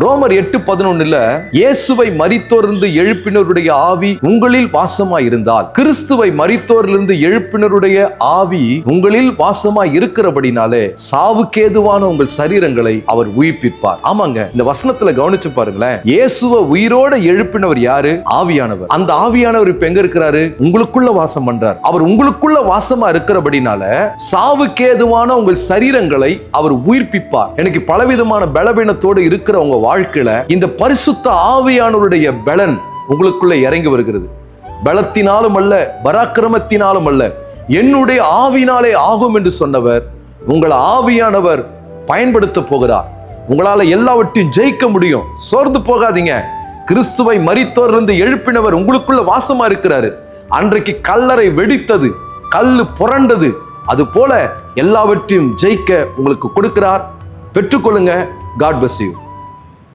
ரோமர் எட்டு பதினொன்னுல இயேசுவை மறித்தோர்ந்து எழுப்பினருடைய ஆவி உங்களில் வாசமாய் இருந்தால் கிறிஸ்துவை மறித்தோரிலிருந்து எழுப்பினருடைய ஆவி உங்களில் வாசமாய் இருக்கிறபடினாலே சாவுக்கேதுவான உங்கள் சரீரங்களை அவர் உயிர்ப்பிப்பார். ஆமாங்க இந்த வசனத்துல கவனிச்சு பாருங்களேன். இயேசுவை உயிரோட எழுப்பினவர் யாரு? ஆவியானவர். அந்த ஆவியானவர் இப்ப எங்க இருக்கிறாரு? உங்களுக்குள்ள வாசம் பண்றார். அவர் உங்களுக்குள்ள வாசமா இருக்கிறபடினால சாவுக்கேதுவான உங்கள் சரீரங்களை அவர் உயிர்ப்பிப்பார். எனக்கு பலவிதமான பலவீனத்தோடு இருக்கிறவங்க வாழ்க்கையில இந்த பரிசுத்த ஆவியானவருடைய பலன் உங்களுக்குள்ள இறங்கி வருகிறது. பலத்தினாலும் அல்ல பராக்கிரமத்தினாலும் அல்ல என்னுடைய ஆவினாலே ஆகும் என்று சொன்னவர் உங்கள் ஆவியானவர் பயன்படுத்த போகிறார். உங்களால எல்லாவற்றையும் ஜெயிக்க முடியும். சோர்ந்து போகாதீங்க. கிறிஸ்துவை மரித்தோரிலிருந்து எழுப்பினவர் உங்களுக்குள்ள வாசமா இருக்கிறாரு. அன்றைக்கு கல்லறை வெடித்தது கல்லு புரண்டது அது போல எல்லாவற்றையும் ஜெயிக்க உங்களுக்கு கொடுக்கிறார். பெற்றுக்கொள்ளுங்க. God bus you